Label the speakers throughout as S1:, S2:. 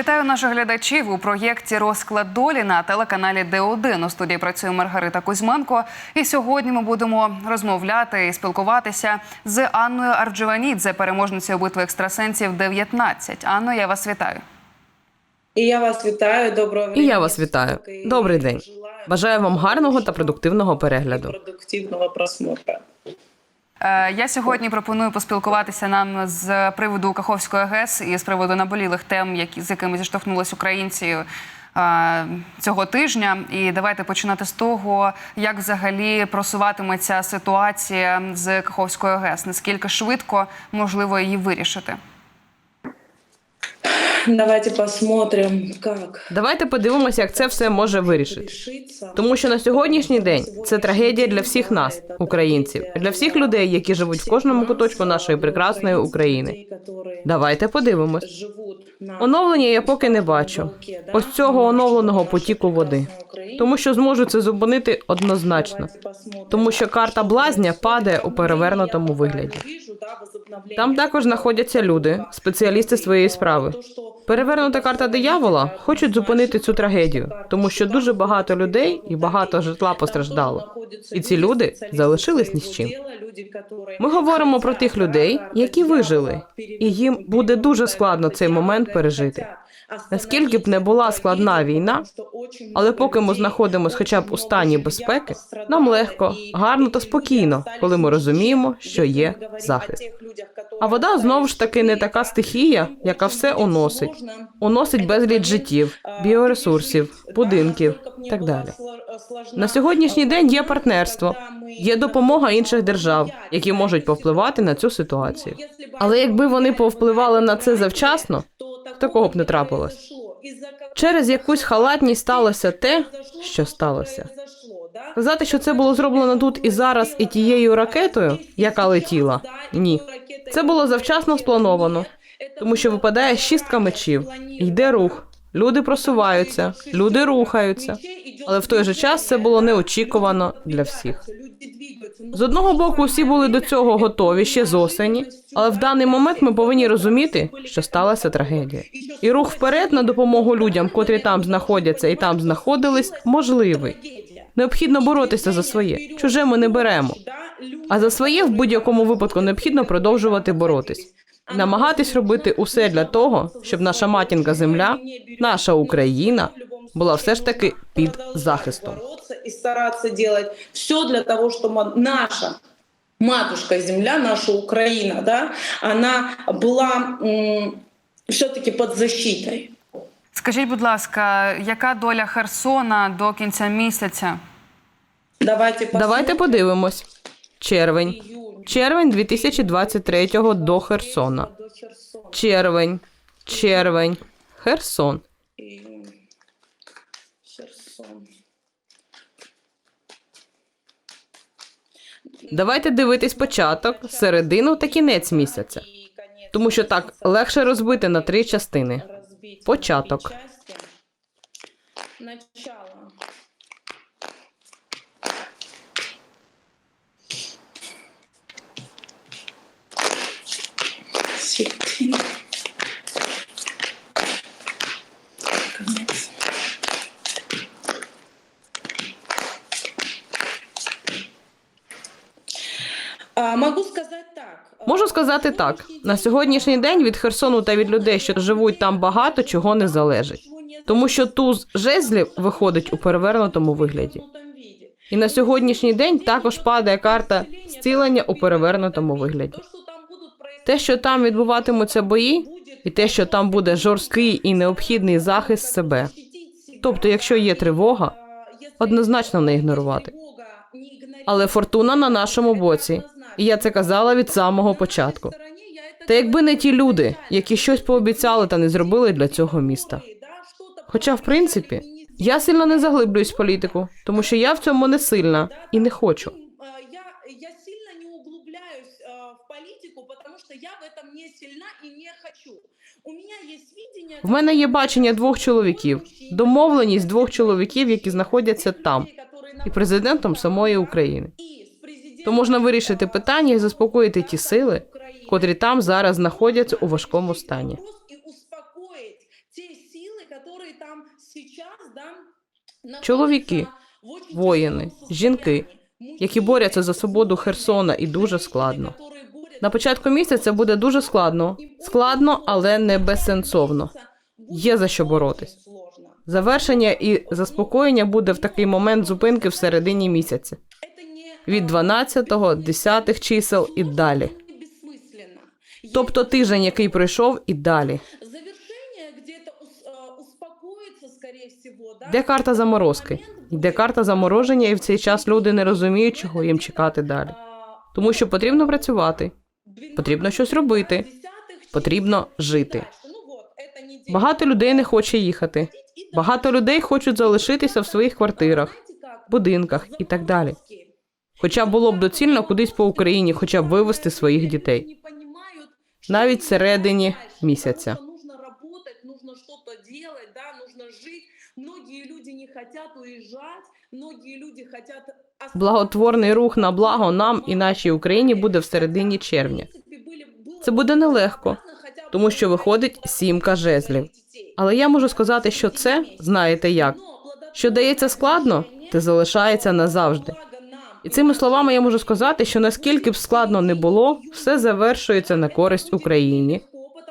S1: Вітаю наших глядачів у проєкті Розклад долі на телеканалі Д1. У студії працює Маргарита Кузьменко. І сьогодні ми будемо розмовляти і спілкуватися з Анною Арджеванідзе, переможницею битви екстрасенсів 19. Анно, я вас вітаю.
S2: І я вас вітаю. Доброго
S3: І я вас вітаю. Добрий день. Бажаю вам гарного та продуктивного перегляду.
S2: продуктивного просмотра.
S1: Е, Я сьогодні пропоную поспілкуватися нам з приводу Каховської ГЕС і з приводу наболілих тем, які з якими зіштовхнулись українці е, цього тижня. І давайте починати з того, як взагалі просуватиметься ситуація з Каховською ГЕС. Наскільки швидко можливо її вирішити?
S2: Давайте посмотрим, как
S3: Давайте подивимося, як це все може вирішити. Тому що на сьогоднішній день це трагедія для всіх нас, українців, для всіх людей, які живуть в кожному куточку нашої прекрасної України. Давайте подивимось. Оновлення я поки не бачу. Ось цього оновленого потіку води. Тому що зможу це зупинити однозначно. Тому що карта блазня падає у перевернутому вигляді. Там також знаходяться люди, спеціалісти своєї справи. Перевернута карта диявола хочуть зупинити цю трагедію, тому що дуже багато людей і багато житла постраждало. І ці люди залишились ні з чим. Ми говоримо про тих людей, які вижили, і їм буде дуже складно цей момент пережити. Наскільки б не була складна війна, але поки ми знаходимося хоча б у стані безпеки, нам легко, гарно та спокійно, коли ми розуміємо, що є захист. А вода знову ж таки не така стихія, яка все уносить. Уносить безліч життів, біоресурсів, будинків і так далі. На сьогоднішній день є партнерство, є допомога інших держав, які можуть повпливати на цю ситуацію. Але якби вони повпливали на це завчасно, такого б не трапилось. Через якусь халатність сталося те, що сталося. Казати, що це було зроблено тут і зараз, і тією ракетою, яка летіла, ні. Це було завчасно сплановано, тому що випадає шістка мечів, йде рух. Люди просуваються, люди рухаються, але в той же час це було неочікувано для всіх. З одного боку, всі були до цього готові ще з осені, але в даний момент ми повинні розуміти, що сталася трагедія. І рух вперед на допомогу людям, котрі там знаходяться і там знаходились, можливий. Необхідно боротися за своє. Чуже ми не беремо. А за своє в будь-якому випадку необхідно продовжувати боротись. Намагатись робити усе для того, щоб наша матінка земля, наша Україна була все ж таки під захистом.
S2: Бороться и стараться делать все для того, чтобы наша матушка земля, наша Украина, да, она была все-таки под защитой.
S1: Скажіть, будь ласка, яка доля Херсона до кінця місяця?
S2: Давайте,
S3: Давайте подивимось. Червень. Червень 2023 до Херсона. Червень. Червень. Херсон. Давайте дивитись початок, середину та кінець місяця. Тому що так легше розбити на три частини.
S2: Початок.
S3: Початок.
S2: на три части. Начало. Середина. Конец. А, Могу сказать так.
S3: Можу сказати так: на сьогоднішній день від Херсону та від людей, що живуть там багато чого не залежить, тому що туз жезлів виходить у перевернутому вигляді. І на сьогоднішній день також падає карта зцілення у перевернутому вигляді. Те, що там відбуватимуться бої, і те, що там буде жорсткий і необхідний захист себе. Тобто, якщо є тривога, однозначно не ігнорувати. Але фортуна на нашому боці, і я це казала від самого початку. Та якби не ті люди, які щось пообіцяли та не зробили для цього міста. Хоча, в принципі, я сильно не заглиблююсь в політику, тому що я в цьому не сильна і не хочу.
S2: Я, сильно не углубляюсь в политику, потому что я в этом не сильна и не хочу. У есть видение...
S3: В мене є бачення двох чоловіків, домовленість двох чоловіків, які знаходяться там, і президентом самої України. То можна вирішити питання і заспокоїти ті сили, котрі там зараз знаходяться у важкому стані. Чоловіки, воїни, жінки, які борються за свободу Херсона, і дуже складно. На початку місяця буде дуже складно. Складно, але не безсенсовно. Є за що боротись. Завершення і заспокоєння буде в такий момент зупинки в середині місяця. Від 12, 10 чисел і далі. Тобто тиждень, який пройшов, і далі. Де карта заморозки? Йде карта замороження, і в цей час люди не розуміють, чого їм чекати далі. Тому що потрібно працювати, потрібно щось робити, потрібно жити. Багато людей не хоче їхати. Багато людей хочуть залишитися в своїх квартирах, будинках і так далі. Хоча було б доцільно кудись по Україні, хоча б вивезти своїх дітей. Навіть
S2: им
S3: всередині місяця. Благотворний рух на благо нам і нашій Україні буде в середині червня. Це буде нелегко, тому що виходить сімка жезлів. Але я можу сказати, що це знаєте як. Що дається складно, те залишається назавжди. І цими словами я можу сказати, що наскільки б складно не було, все завершується на користь Україні,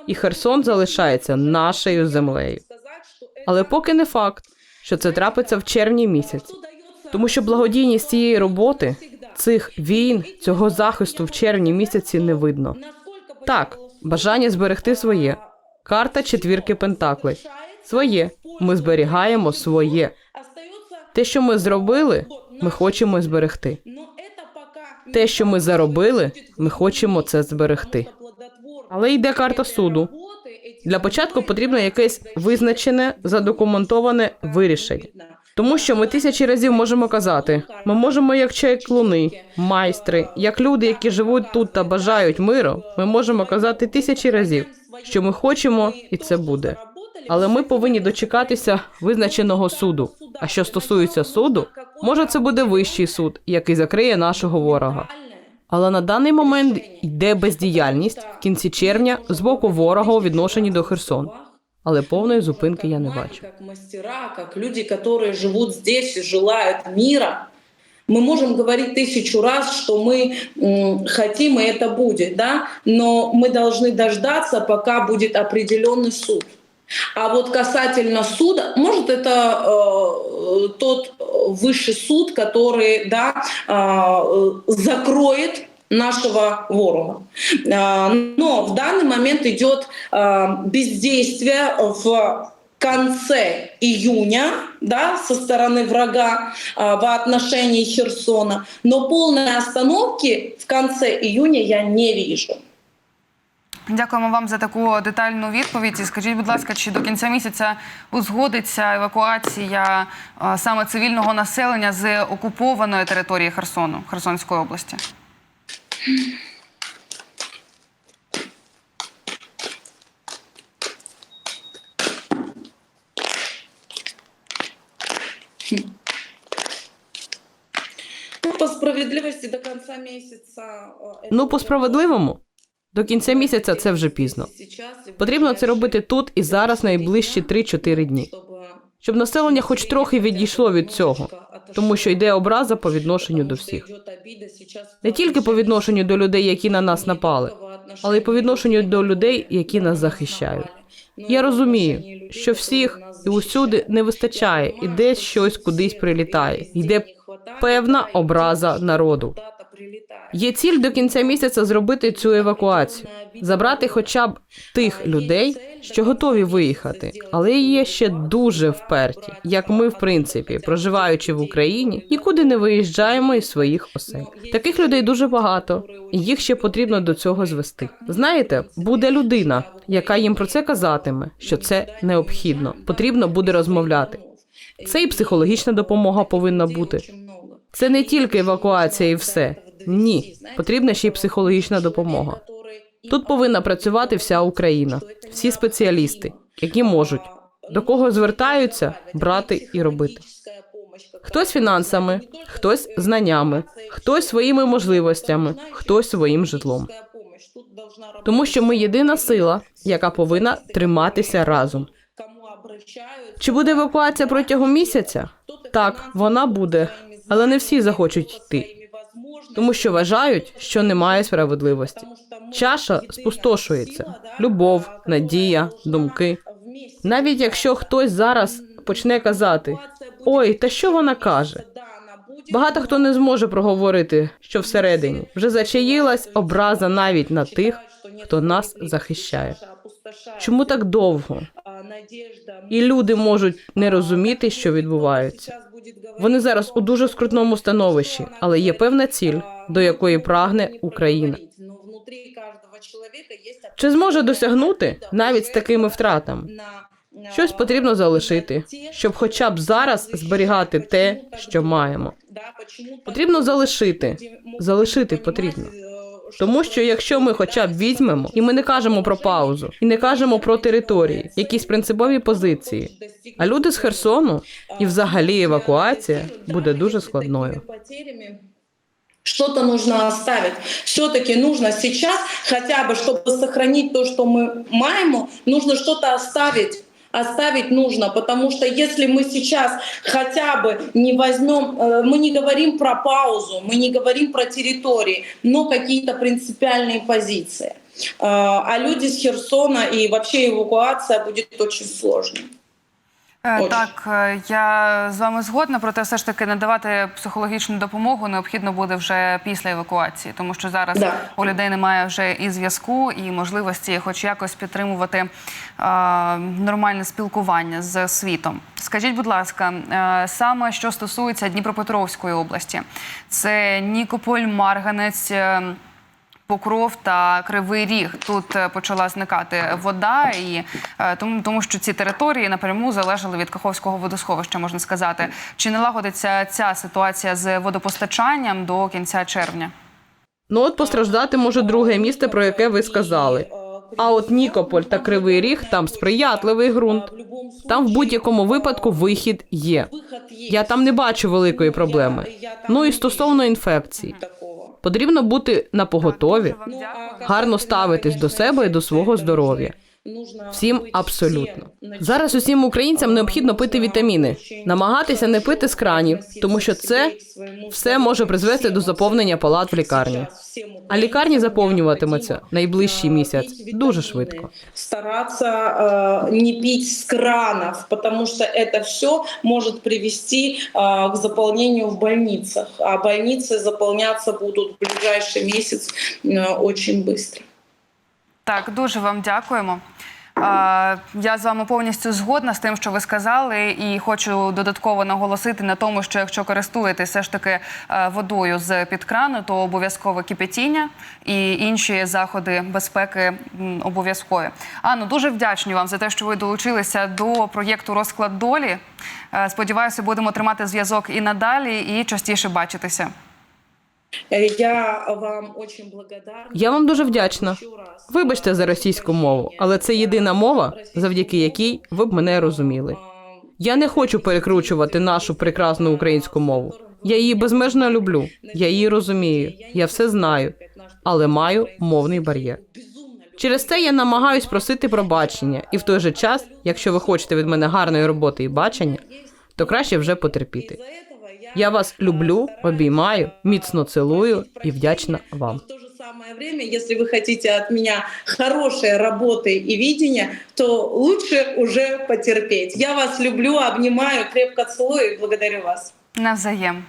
S3: і Херсон залишається нашою землею. Але поки не факт, що це трапиться в червні місяці. Тому що благодійність цієї роботи, цих війн, цього захисту в червні місяці не видно. Так, бажання зберегти своє. Карта четвірки Пентаклей. Своє. Ми зберігаємо своє. Те, що ми зробили, ми хочемо зберегти. Те, що ми заробили, ми хочемо це зберегти. Але йде карта суду. Для початку потрібно якесь визначене, задокументоване вирішення. Тому що ми тисячі разів можемо казати, ми можемо як чайклуни, майстри, як люди, які живуть тут та бажають миру. Ми можемо казати тисячі разів, що ми хочемо, і це буде. Але ми повинні дочекатися визначеного суду. А що стосується суду, може це буде вищий суд, який закриє нашого ворога. Але на даний момент йде бездіяльність в кінці червня з боку ворога у відношенні до Херсона. Але повної зупинки я не бачу.
S2: Как мастера, как люди, которые живут здесь и желают мира, мы можем говорить тысячу раз, что мы м, хотим, и это будет, да, но мы должны дождаться, пока будет определенный суд. А вот касательно суда, может, это э, тот высший суд, который да, э, закроет нашего ворога. А, Но в данный момент идет а, бездействие в конце июня да, со стороны врага а, в отношении Херсона, но полной остановки в конце июня я не вижу.
S1: Дякуємо вам за таку детальну відповідь. І скажіть, будь ласка, чи до кінця місяця узгодиться евакуація е, саме цивільного населення з окупованої території Херсону, Херсонської області?
S2: Ну, по справедливости до конца месяца... э,
S3: Ну, по справедливому, до кінця місяця це вже пізно. Потрібно це робити тут і зараз найближчі 3-4 дні, щоб населення хоч трохи відійшло від цього, тому що йде образа по відношенню до всіх. Не тільки по відношенню до людей, які на нас напали, але й по відношенню до людей, які нас захищають. Я розумію, що всіх і усюди не вистачає, і десь щось кудись прилітає. Йде певна образа народу. Є ціль до кінця місяця зробити цю евакуацію, забрати хоча б тих людей, що готові виїхати, але є ще дуже вперті, як ми, в принципі, проживаючи в Україні, нікуди не виїжджаємо із своїх осель. Таких людей дуже багато, і їх ще потрібно до цього звести. Знаєте, буде людина, яка їм про це казатиме, що це необхідно. Потрібно буде розмовляти. Це і психологічна допомога повинна бути. Це не тільки евакуація і все. Ні, потрібна ще й психологічна допомога. Тут повинна працювати вся Україна, всі спеціалісти, які можуть до кого звертаються брати і робити. Хтось фінансами, хтось знаннями, хтось своїми можливостями, хтось своїм житлом. Тому що ми єдина сила, яка повинна триматися разом. Чи буде евакуація протягом місяця? Так, вона буде, але не всі захочуть йти, тому що вважають, що немає справедливості. Чаша спустошується. Любов, надія, думки. Навіть якщо хтось зараз почне казати: ой, та що вона каже? Багато хто не зможе проговорити, що всередині вже зачаїлась образа навіть на тих, хто нас захищає. Чому так довго? І люди можуть не розуміти, що відбувається. Вони зараз у дуже скрутному становищі, але є певна ціль, до якої прагне Україна. Чи зможе досягнути навіть з такими втратами? Щось потрібно залишити, щоб хоча б зараз зберігати те, що маємо. Потрібно залишити, залишити потрібно. Тому що якщо ми хоча б візьмемо, і ми не кажемо про паузу, і не кажемо про території, якісь принципові позиції, а люди з Херсону і взагалі евакуація буде дуже складною.
S2: Что-то нужно оставить. Все-таки нужно сейчас, хотя бы, чтобы сохранить то, что мы маем, нужно что-то оставить. Оставить нужно, потому что если мы сейчас хотя бы не возьмем, э, мы не говорим про паузу, мы не говорим про территории, но какие-то принципиальные позиции. Э, А люди с Херсона и вообще эвакуация будет очень сложной.
S1: Е,
S2: Отже.
S1: Так, е, я з вами згодна, проте все ж таки надавати психологічну допомогу необхідно буде вже після евакуації, тому що зараз
S2: Да.
S1: у людей немає вже і зв'язку, і можливості, хоч якось підтримувати е, нормальне спілкування з світом. Скажіть, будь ласка, е, саме що стосується Дніпропетровської області, це Нікополь, Марганець. Покров та Кривий Ріг тут е, почала зникати вода, і е, тому, тому що ці території напряму залежали від Каховського водосховища, можна сказати. Чи не лагодиться ця ситуація з водопостачанням до кінця червня?
S3: Ну от постраждати може друге місце, про яке ви сказали. А от Нікополь та Кривий Ріг там сприятливий ґрунт. Там в будь-якому випадку вихід є. Я там не бачу великої проблеми. Ну і стосовно інфекцій, потрібно бути на поготові, гарно ставитись до себе і до свого здоров'я. Всім абсолютно. Зараз усім українцям необхідно пити вітаміни, намагатися не пити з кранів, тому що це все може призвести до заповнення палат в лікарні. А лікарні заповнюватимуться найближчий місяць дуже швидко.
S2: Стараться э, не пить с кранов, потому что это все может привести э, к заполнению в больницах. А больницы заполняться будут в ближайший месяц э, очень быстро.
S1: Так, дуже вам дякуємо. Я з вами повністю згодна з тим, що ви сказали, і хочу додатково наголосити на тому, що якщо користуєтесь все ж таки водою з під крану, то обов'язково кипятіння і інші заходи безпеки обов'язкові. Анно, дуже вдячні вам за те, що ви долучилися до проєкту Розклад долі. Сподіваюся, будемо тримати зв'язок і надалі, і частіше бачитися.
S2: Э, Я вам очень благодарна.
S3: Я вам дуже вдячна. Вибачте за російську мову, але це єдина мова, завдяки якій ви б мене розуміли. Я не хочу перекручувати нашу прекрасну українську мову. Я її безмежно люблю. Я її розумію. Я все знаю, але маю мовний бар'єр. Через це я намагаюсь просити пробачення, і в той же час, якщо ви хочете від мене гарної роботи і бачення, то краще вже потерпіти.
S2: Из-за этого
S3: Я вас люблю, обіймаю, міцно цілую і вдячна вам.
S2: В то же самое время, если вы хотите от меня хорошей работы и видения, то лучше уже потерпеть. Я вас люблю, обнимаю, крепко целую и благодарю вас.
S1: Навзаєм.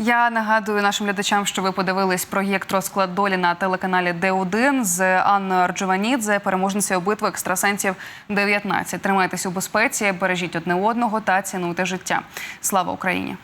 S1: Я нагадую нашим глядачам, що ви подивились проєкт Розклад долі на телеканалі Д1 з Анною Арджованідзе, переможницею битви екстрасенсів 19. Тримайтесь у безпеці, бережіть одне одного та цінуйте життя. Слава Україні!